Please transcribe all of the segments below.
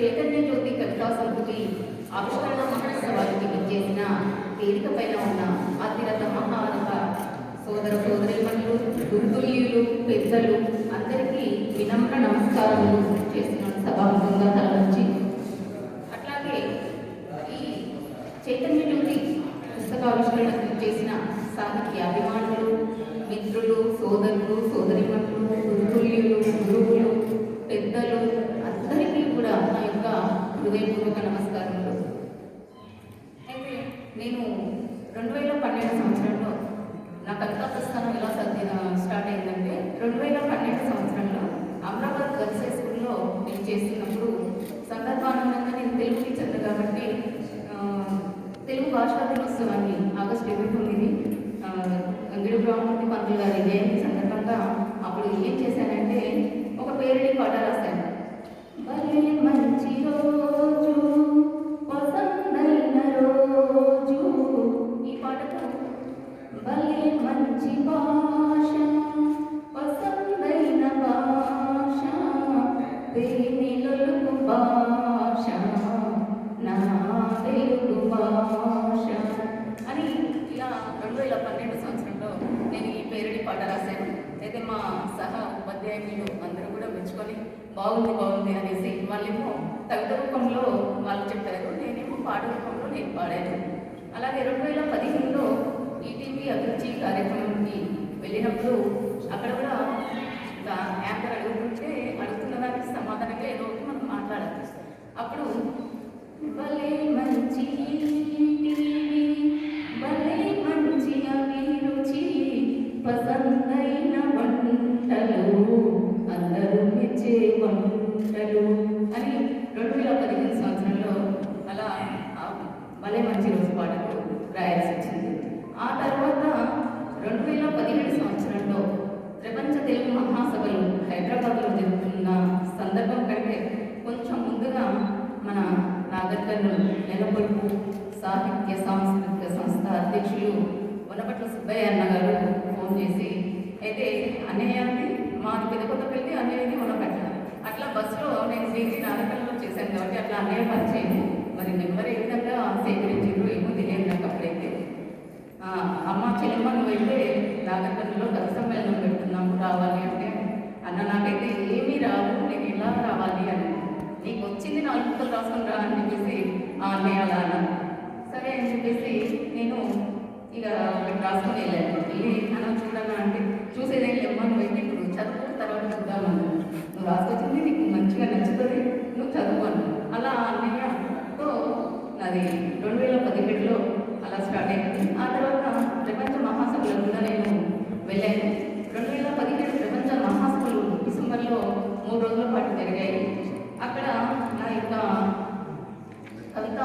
చైతన్య జ్యోతి కవితా సంస్కృతి ఆవిష్కరణ మహోత్సవానికి విచ్చేసిన వేదిక పైన ఉన్న అతిరథ మహారథ సోదర సోదరిమణులు గురుతుల్యులు పెద్దలు అందరికీ వినమ్ర నమస్కారాలు చేసిన సభాముఖంగా తలవంచి అట్లాగే ఈ చైతన్య జ్యోతి పుస్తకావిష్కరణకు చేసిన సాహిత్య అభిమానులు మిత్రులు సోదరులు సోదరిమణులు గురుతుల్యులు గురువు పెద్దలు అందరికీ కూడా నా యొక్క హృదయపూర్వక నమస్కారములు. అయితే నేను రెండు వేల పన్నెండు సంవత్సరంలో నా కవితా ప్రస్థానం ఎలా సర్ది స్టార్ట్ అయిందంటే రెండు వేల పన్నెండు సంవత్సరంలో అమరాబాద్ గర్ల్స్ హై స్కూల్లో నేను చేస్తున్నప్పుడు సందర్భానందంగా నేను తెలుగు టీచర్ కాబట్టి తెలుగు భాషా దినోత్సవాన్ని ఇలా రెండు వేల పన్నెండు సంవత్సరంలో నేను ఈ పేరుని పాట రాశాను. అయితే మా సహా ఉపాధ్యాయులు అందరూ కూడా మెచ్చుకొని బాగుంది బాగుంది అనేసి వాళ్ళేమో కవిత రూపంలో వాళ్ళు చెప్పారు. నేనేమో పాట రూపంలో నేను పాడాను. అలాగే రెండు వేల పదిహేనులో ఈటీవీ అభిరుచి కార్యక్రమానికి వెళ్ళినప్పుడు అక్కడ కూడా యాంకర్ అడుగుతుంటే అడుగుతున్న దానికి సమాధానంగా ఏదో ఒకటి మనం మాట్లాడాలి అప్పుడు భలే మంచి టీవీ భలే మంచి అభిరుచి పసందైన వంటలు అందరూ మెచ్చే వంటలు అని రెండు వేల పదిహేను సంవత్సరంలో అలా భలే మంచి రోజు పాటకు రాయాల్సి వచ్చింది ఆ తర్వాత రెండు వేల పదిహేడు సంవత్సరంలో ప్రపంచ తెలుగు మహాసభలు హైదరాబాద్లో జరుగుతున్న సందర్భం కంటే కొంచెం ముందుగా మన నాగర్కర్ను నెలకొల్పు సాహిత్య సాంస్కృతిక సంస్థ అధ్యక్షులు వనపట్ల సుబ్బయ్య అన్న గారు ఫోన్ చేసి అయితే అన్నయ్య పెద్ద కొత్త పెద్దకొత్తపల్లి అన్నయ్యది వనపట్ల అట్లా బస్సులో నేను డిగ్రీ నాలుగు చేశాను కాబట్టి అట్లా అన్నయ్య పరిచయం. మరి నెంబర్ ఏ విధంగా సేకరించారు ఏమో తెలియదు నాకు అప్పుడైతే. అమ్మ చెల్లెమ్మ నువ్వైతే నాగర్కర్లో కష్టం వెళ్ళడం పెడుతున్నాము రావాలి అంటే అన్న నాకైతే ఏమీ రావు నేను ఎలా రావాలి అని. నీకు వచ్చింది నాలుగు ముక్కలు రాసుకొని రా అని చెప్పేసి ఆ అన్నయ్య అలా అన్న. సరే అని చెప్పేసి నేను ఇక ఒకటి రాసుకొని వెళ్ళాను. వెళ్ళి అన్న చూడన్నా అంటే చూసేదేం లేమ్మా నువ్వైతే ఇప్పుడు చదువు తర్వాత చూద్దామన్నా నువ్వు రాసుకొచ్చింది నీకు మంచిగా నచ్చుతుంది నువ్వు చదువు అన్నా అలా అన్నయ్యతో నాది రెండు వేల పదిహేడులో అలా స్టార్ట్ అయింది. ఆ తర్వాత ప్రపంచ మహాసభలకు కూడా నేను వెళ్ళాను. రెండు వేల పదిహేడు ప్రపంచ మహాసభలు డిసెంబర్లో మూడు రోజుల పాటు జరిగాయి. అక్కడ నా యొక్క కవిత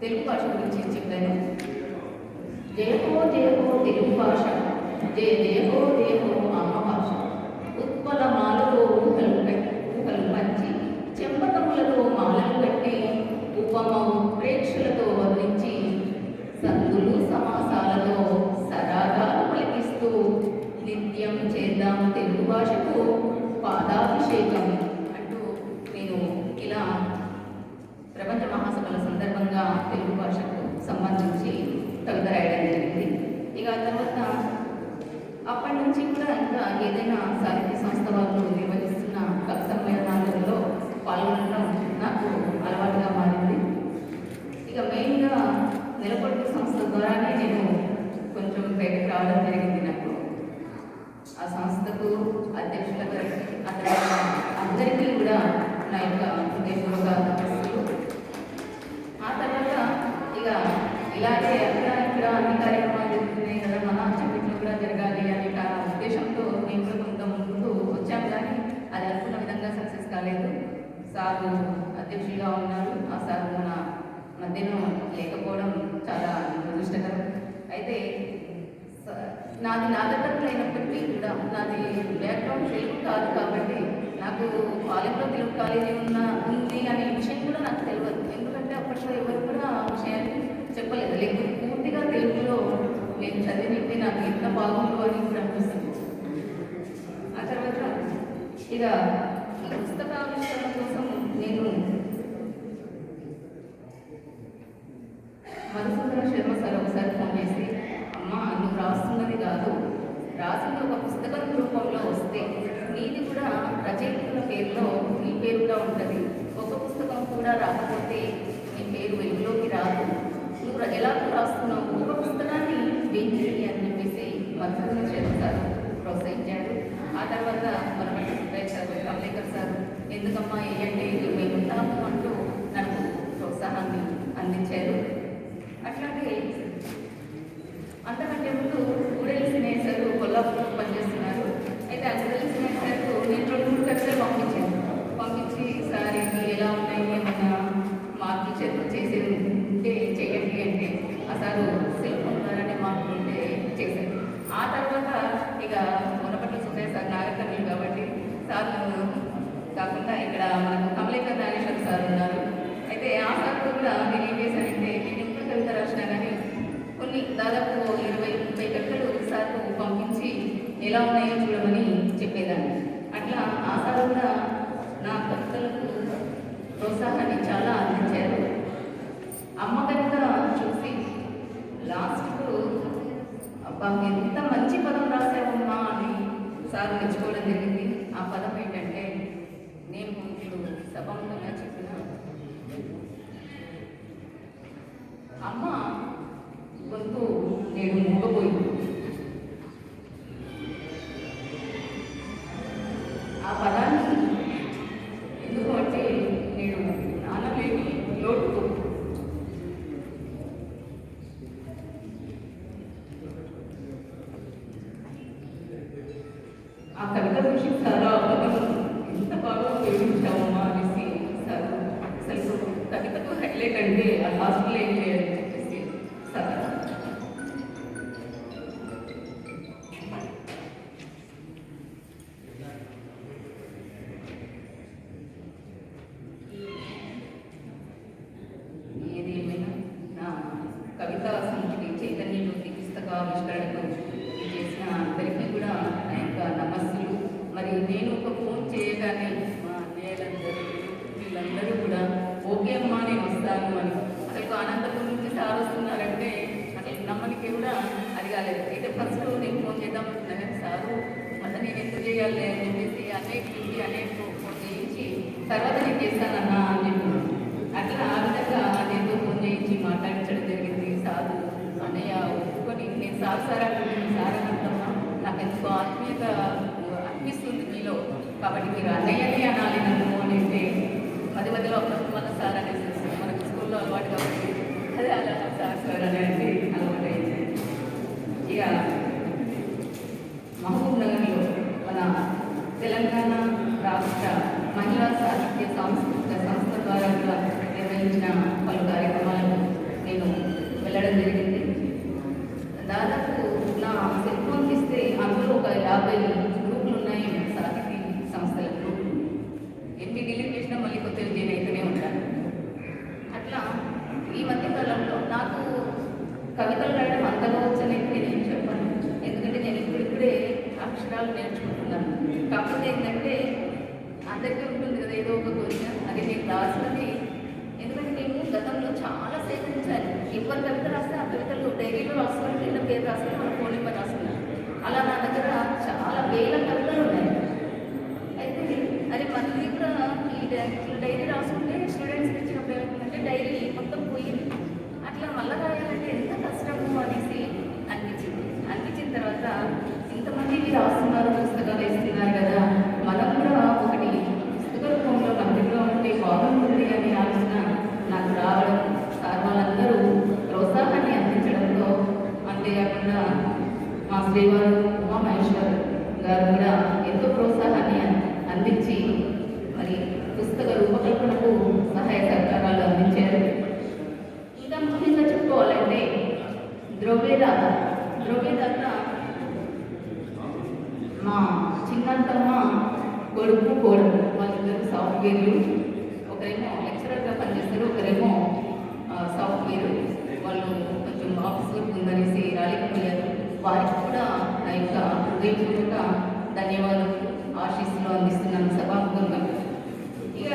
తెలుగు భాష గురించి చెప్పాను. జయహో జయహో తెలుగు భాష. జయ జయహో జయహో అమ్మ భాష. ఉత్పల మాలతో ఊహలు కట్టి ఊహలు పంచి చెంపకములతో మాలలు కట్టి ఉపమ ప్రేక్షలతో వర్ణించి సందులు సమాసాలతో సరాగాలు పలికిస్తూ నిత్యం చేద్దాం తెలుగు భాషకు పాదాభిషేకం అంటూ నేను ఇలా ప్రపంచ మహాసభల సందర్భంగా తెలుగు భాషకు సంబంధించి కవిత రాయడం జరిగింది ఇక ఆ తర్వాత అప్పటి నుంచి కూడా ఇంకా ఏదైనా సాహిత్య నాది నాదటంలో అయినప్పటికీ కూడా నాది బ్యాక్గ్రౌండ్ తెలుగు కాదు కాబట్టి నాకు కాలేజీలో తెలుగు కాలేజీ ఉన్న ఉంది అనే విషయం కూడా నాకు తెలియదు ఎందుకంటే అప్పట్లో ఎవరు కూడా ఆ విషయాన్ని చెప్పలేదు. లేదు పూర్తిగా తెలుగులో నేను చదివినట్టే నాకు ఎంత బాగుందో అని కూడా అనిపిస్తుంది. ఆ తర్వాత ఇక పుస్తకావిష్కరణ కోసం నేను మధుసూదన శర్మ సార్ ఒకసారి ఫోన్ చేసి మీకు రాస్తున్నది కాదు. రాసింది ఒక పుస్తకం రూపంలో వస్తే మీది కూడా రచయితల పేరులో నీ పేరుగా ఉంటుంది. ఒక పుస్తకం కూడా రాకపోతే నీ పేరు వెలుగులోకి రాదు. నువ్వు ఎలా రాస్తున్నావు ఒక పుస్తకాన్ని వెంకీ అని చెప్పేసి మంత్రులు చేస్తారు ప్రోత్సహించాడు. ఆ తర్వాత మన సార్ సార్. ఎందుకమ్మా ఏ అంటే మేము ఉంటాము అంటూ నాకు ప్రోత్సాహాన్ని అందించారు. అంతకంటే ముందు ఊడేలి సినేజ్ కొల్లాపూర్ కొల్లాపూర్లో పనిచేస్తున్నారు అయితే ఆ ఊడేలి సినేజ్ సార్ నేను రెండు మూడు కవితలు పంపించాను పంపించి సార్ ఇవి ఎలా ఉన్నాయి ఏమన్నా మార్పులు చేతులు చేసి ఉంటే చేయండి అంటే ఆ సారు సెల్ఫోన్ ద్వారానే మార్పులు ఉంటే చేశారు ఆ తర్వాత ఇక మునపట్ల సుబ్బయ్య సార్ నాగకర్ణులు కాబట్టి సార్ కాకుండా ఇక్కడ మనకు కమలేకర్ నాగేశ్వర సార్ ఉన్నారు అయితే ఆ సార్ కూడా నేను ఏం చేశానంటే నేను ఎప్పుడు కవిత రాసినా కానీ కొన్ని దాదాపు ఇరవై ముప్పై కవితలు సార్కు పంపించి ఎలా ఉన్నాయో చూడమని చెప్పేదాన్ని అట్లా ఆ సార్ కూడా నా కవితలకు ప్రోత్సాహాన్ని చాలా అందించారు అమ్మ కనుక చూసి లాస్ట్కు అబ్బా ఎంత మంచి పదం రాసావమ్మా అని సార్ మెచ్చుకోవడం జరిగింది ఆ పదం ఏంటంటే నేను ఇప్పుడు సభంగా చెప్పిన అమ్మ గొంతు నేను మూగపోయింది ఆ పదాన్ని ఫోన్ చేద్దాం అనుకున్నా కానీ సారు? అతని నేను ఎందుకు చేయాలి అని చెప్పేసి అనేక ఇంటి అనేక ఫోన్ చేయించి తర్వాత నేను చేస్తానన్నా అని చెప్పి అట్లా ఆ విధంగా నేను ఫోన్ చేయించి మాట్లాడించడం జరిగింది సారు. అన్నయ్య ఒప్పుకొని నేను సార్ సార్ అంటున్నాను సార్ నాకు ఎంతో ఆత్మీయత అనిపిస్తుంది మీలో. కాబట్టి మీరు అన్నయ్యని అనాలి నన్ను అని అంటే. మధ్య మధ్యలో అప్పుడప్పుడు మన సార్ అనేసి మనకు స్కూల్లో అలవాటు కాబట్టి అదే అలా సార్ సార్ అనేది అలవాటు అయింది. ఇక మహబూబ్ నగర్లో మన తెలంగాణ రాష్ట్ర మహిళా సాహిత్య సాంస్కృతిక సంస్థ ద్వారా కూడా నిర్వహించిన పలు కార్యక్రమాలకు నేను వెళ్ళడం జరిగింది దాదాపు నా సెల్ ఫోన్ ఇస్తే అందులో ఒక యాభై గ్రూపులు ఉన్నాయి సాహితీ సంస్థల గ్రూపులు ఎన్ని డిలీట్ చేసినా మళ్ళీ కొత్త నేను అయితేనే ఉంటాను అట్లా ఈ మధ్య కాలంలో నాకు కవితలు రాయడం అంతగా వచ్చని నేను చెప్పాను ఎందుకంటే నేను ఇప్పుడిప్పుడే అక్షరాలు నేర్చుకుంటున్నాను. కాకపోతే ఏంటంటే అందరికీ ఉంటుంది కదా ఏదో ఒక కోరిక అది నేను రాసినది ఎందుకంటే నేను గతంలో చాలా సేకరించాను ఎవరి కవిత రాస్తే ఆ కవితలు డైరీలో రాసుకుని కింద పేరు రాసుకొని మన ఫోన్ నెంబర్ రాసుకున్నాను అలా నా దగ్గర చాలా వేల కవితలు ఉన్నాయి. అయితే అది మళ్ళీ కూడా ఈ డైరీ రాసుకుంటే స్టూడెంట్స్కి ఇచ్చినప్పుడు ఏమవుతుందంటే డైరీ మొత్తం పోయింది. అట్లా మళ్ళీ రాయాలంటే ఎంత కష్టము అనేసి అనిపించింది అనిపించిన తర్వాత రాస్తున్నారు పుస్తకాలు వేస్తున్నారు కదా. మనం కూడా ఒకటి పుస్తక రూపంలో కంప్యూటర్లో ఉంటే బాగుంటుంది అనే ఆలోచన నాకు రావడం సార్ వాళ్ళందరూ ప్రోత్సాహాన్ని అందించడంతో అంతేకాకుండా మా శ్రీవారు ఉమా మహేశ్వర్ గారు కూడా ఎంతో ప్రోత్సాహాన్ని అందించి మరి పుస్తక రూపకల్పనకు సహాయ సహకారాలు అందించారు. ఇంకా ముఖ్యంగా చెప్పుకోవాలంటే ద్రవ్యదాత ద్రవ్యదాత మా చిన్నంతమ్మ కొడుకు కోడలు వాళ్ళిద్దరు సాఫ్ట్వేర్లు ఒకరేమో లెక్చరర్గా పనిచేస్తారు ఒకరేమో సాఫ్ట్వేర్ వాళ్ళు కొంచెం ఆఫీస్ వర్క్ ఉందనేసి రాలేకపోయారు. వారికి కూడా నా యొక్క హృదయపూర్వక ధన్యవాదాలు ఆశీస్సులు అందిస్తున్నాను సభాముఖంగా. ఇక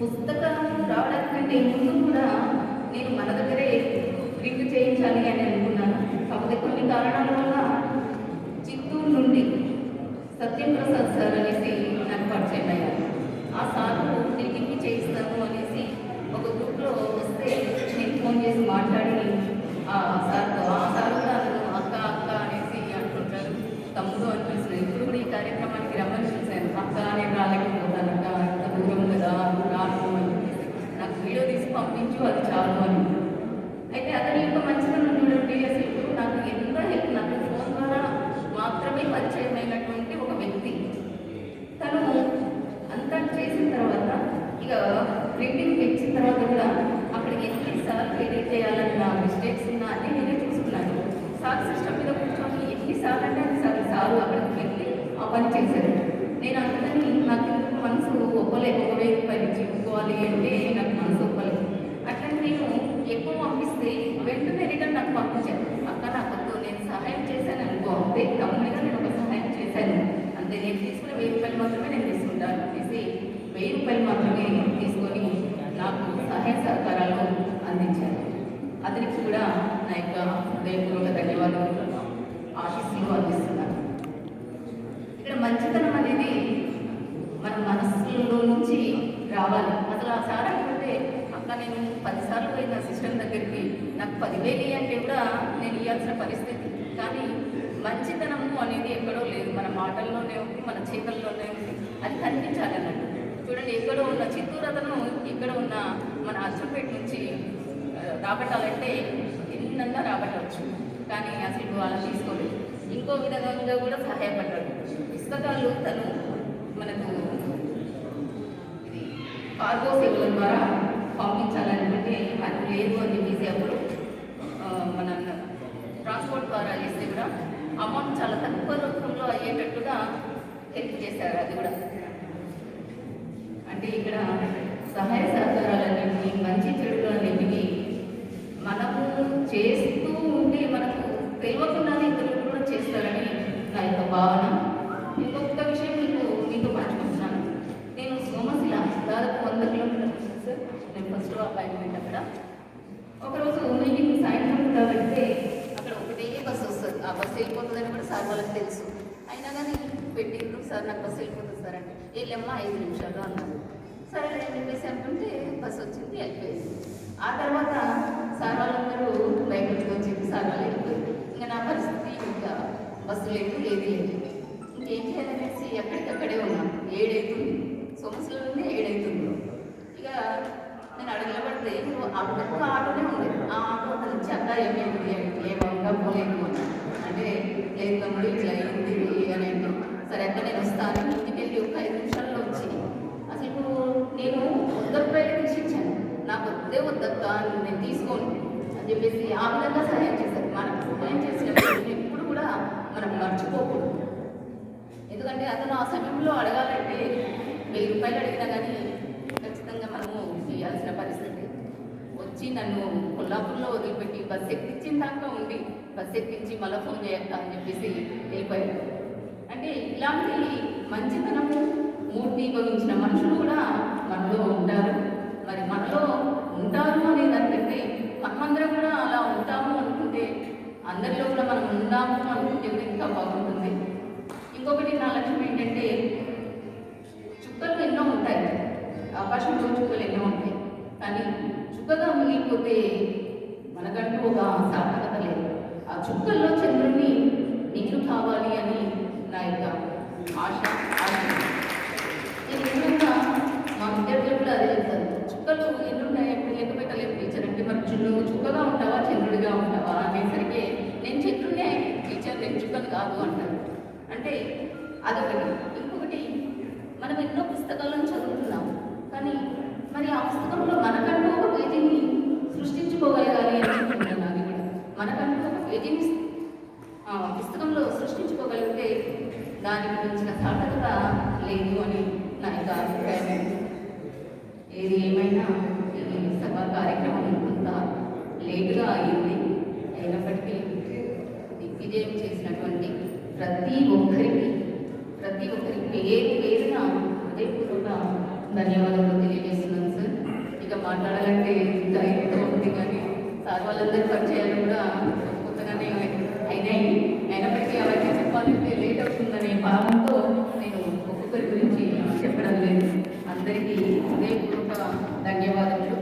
పుస్తకం రావడానికంటే ముందు కూడా నేను మన దగ్గరే ప్రింట్ చేయించాలి అని అనుకున్నాను. కాకపోతే కొన్ని కారణాల వల్ల సత్యం ప్రసాద్ సార్ అనేసి నాకు పరిచయం అయ్యారు. ఆ సార్ ప్రింటింగ్ చేయిస్తాను అనేసి ఒక గ్రూప్లో వస్తే నేను ఫోన్ చేసి మాట్లాడి ఆ సార్తో ఆ సార్ కూడా అక్క అక్క అనేసి అనుకుంటారు తమ్ముడు అనిపిస్తుంది ఇప్పుడు కూడా ఈ కార్యక్రమానికి రమ్మని చూశాను. అక్క అనే రాలేకపోతాను అక్క అంత దూరం కదా రాను అని చెప్పేసి నాకు వీడియో తీసి పంపించు అది చాలు అని అయితే అతని యొక్క మంచితనం చూడండి అసలు నాకు ఎంత హెల్ప్ నాకు ఫోన్ ద్వారా మాత్రమే పరిచయం అయినటువంటి ఒక వ్యక్తి తను అంతా చేసిన తర్వాత ఇక ప్రింటింగ్ ఇచ్చిన తర్వాత కూడా అక్కడ ఎన్నిసార్లు ఎడిట్ చేయాలన్న మిస్టేక్స్ ఉన్నా అన్ని నేనే చూసుకున్నాను సార్ సిస్టమ్ మీద కూర్చొని ఎన్నిసార్లు అంటే అన్నిసార్లు సారు అక్కడికి వెళ్ళి ఆ పని చేశారు నేను అందుకని నాకు ఎందుకు మనసు ఒప్పలేదు ఒక వెయ్యి రూపాయలు ఇచ్చి అంటే నాకు మనసు ఒప్పలేదు. అట్లా నేను ఎక్కువ పంపిస్తే వెంటనే రిటర్న్ నాకు పంపించాను అక్క నాకు నేను సహాయం చేశాను అనుకో అంతే తమ్ముడిగా నేను ఒక సహాయం చేశాను. అంతే నేను తీసుకున్న వెయ్యి రూపాయలు మాత్రమే నేను తీసుకుంటాను. అనేసి వెయ్యి రూపాయలు మాత్రమే తీసుకొని నాకు సహాయ సహకారాలు అందించాను అతనికి కూడా నా యొక్క హృదయపూర్వక ధన్యవాదాలు ఆశీస్సులు అందిస్తున్నాను. ఇక్కడ మంచితనం అనేది మన మనస్సులో నుంచి రావాలి. అసలు ఆ సార్ అనుకుంటే అక్క నేను పదిసార్లు పోయిన సిస్టమ్ దగ్గరికి నాకు పదివేలు ఇయ్యి అంటే కూడా నేను ఇవ్వాల్సిన పరిస్థితి. కానీ మంచితనము అనేది ఎక్కడో లేదు. మన మాటల్లోనే ఉంది మన చేతల్లోనే ఉంది. అది కనిపించాలి అన్నట్టు. చూడండి ఎక్కడో ఉన్న చిత్తూరు అతను ఇక్కడ ఉన్న మన అచ్చంపేట నుంచి రాబట్టాలంటే ఎన్నన్నా రాబట్టవచ్చు. కానీ అసలు అలా తీసుకోలేదు. ఇంకో విధంగా కూడా సహాయపడ్డాడు. పుస్తకాలు తను మనకు కార్గో సేవల ద్వారా పంపించాలనుకుంటే అది లేదు అని చెప్పేసి అప్పుడు మన ట్రాన్స్పోర్ట్ ద్వారా చేస్తే కూడా అమౌంట్ చాలా తక్కువ రూపంలో అయ్యేటట్టుగా హెల్ప్ చేశారు అది కూడా. అంటే ఇక్కడ సహాయ సహకారాలన్నింటినీ మంచి చెడులన్నింటినీ మనము చేస్తూ ఉంటే మనకు తెలియకుండానే ఇతరులు కూడా చేస్తారని నా యొక్క భావన. ఇంకొక విషయం మీకు మీతో పంచుకుంటున్నాను నేను సోమశిల దాదాపు వంద కిలోమీటర్లు ఉంటుంది సార్ నేను ఫస్ట్ అపాయింట్మెంట్ అక్కడ. ఒకరోజు మీటింగ్ సాయంత్రం కూడా పెడితే అక్కడ ఒకటే బస్సు వస్తుంది. ఆ బస్సు వెళ్ళిపోతుందని కూడా సార్ వాళ్ళకి తెలుసు. అయినా కానీ పెట్టిండ్రు. సార్ నాకు బస్సు వెళ్ళిపోతుంది సార్ అంటే వెళ్ళమ్మా ఐదు నిమిషాలు అన్నారు. సరే అని చెప్పేసి అనుకుంటే బస్సు వచ్చింది వెళ్ళిపోయింది. ఆ తర్వాత సార్ వాళ్ళందరూ బయటకు వచ్చింది సార్ వాళ్ళు వెళ్ళిపోయింది ఇంకా నా పరిస్థితి ఇంకా బస్సు లేదు ఏది లేదు ఇంకేం చేయాలనేసి ఎక్కడికక్కడే ఉన్నాం ఏడైతుంది సొమసులోనే ఏడైతుంది ఇక నేను అడగలబడితే ఒక్క ఆటోనే ఉంది. ఆ ఆటో అతను ఇచ్చి అక్క ఏమైంది ఏమంగా పోలేదు అంటే లేదు తమ్ముడు ఇట్లా అయింది అని అంటే. సరే అక్క నేను వస్తాను ఇంటికి వెళ్ళి ఒక ఐదు నిమిషాల్లో వచ్చి. అసలు నేను వంద రూపాయలు తీసి ఇచ్చాను. నాకు వద్దే వద్దక్క నేను తీసుకోను అని చెప్పేసి ఆ విధంగా సహాయం చేశారు. మనకు సహాయం చేసినప్పుడు ఎప్పుడు కూడా మనం మర్చిపోకూడదు. ఎందుకంటే అతను ఆ సమయంలో అడగాలంటే వెయ్యి రూపాయలు అడిగినా కానీ ఖచ్చితంగా మనము చేయాల్సిన పరిస్థితి వచ్చి నన్ను కొల్లాపూర్లో వదిలిపెట్టి బస్ ఎక్కించిన దాకా ఉండి బస్ ఎక్కించి మళ్ళీ ఫోన్ చేయక్క అని చెప్పేసి వెళ్ళిపోయాడు. అంటే ఇలాంటి మంచితనము మూర్తి భవించిన మనుషులు కూడా మనలో ఉంటారు. మరి మనలో ఉంటారు అనే దానికంటే మనమందరం కూడా అలా ఉంటాము అనుకుంటే అందరిలో కూడా మనం ఉన్నాము అనుకుంటే ఇంకా బాగుంటుంది. ఇంకొకటి నా లక్ష్యం ఏంటంటే చుక్కలు ఎన్నో ఉంటాయి. ఆకాశంలో చుక్కలు ఎన్నో ఉంటాయి. కానీ చుక్కగా మిగిలిపోతే మనకంటూ ఒక సార్థకత లేదు. ఆ చుక్కల్లో చంద్రుడిని నీరు కావాలి అని నా యొక్క ఆశ ఆశ. నేను మా విద్యార్థులు కూడా అదే చెప్తారు చుక్కలు ఎన్నున్నాయంటే లెక్క పెట్టలేము టీచర్ అంటే మరి చున్ను చుక్కగా ఉంటావా చంద్రుడిగా ఉంటావా అనేసరికి నేను చంద్రుడినే టీచర్ నేను చుక్కలు కాదు అంటారు. అంటే అదొకటి. ఇంకొకటి మనం ఎన్నో పుస్తకాలను చదువుతున్నాం. కానీ మరి ఆ పుస్తకంలో మనకంటూ ఒక పేజీని సృష్టించుకోగలగాలి అని అనుకుంటున్నాను అది కూడా. మనకంటూ ఒక పేజీని ఆ, పుస్తకంలో సృష్టించుకోగలిగితే దానికి మించిన సార్థకత లేదు అని నా యొక్క అభిప్రాయం. ఏది ఏమైనా ఈ సభా కార్యక్రమం కొంత లేటుగా అయింది అయినప్పటికీ దిగ్విజయం చేసినటువంటి ప్రతి ఒక్కరికి ప్రతి ఒక్కరికి పేరు పేరున హృదయపూర్వక ధన్యవాదాలు తెలియజేస్తున్నాను. ఇక మాట్లాడాలంటే ధైర్యంగా ఉంది కానీ సార్ వాళ్ళందరూ పరిచయాలు కూడా కొత్తగానే అయినాయి. అయినప్పటికీ అవన్నీ చెప్పాలంటే లేట్ అవుతుందనే భావంతో నేను ఒక్కొక్కరి గురించి చెప్పడం లేదు. అందరికీ హృదయపూర్వక ధన్యవాదములు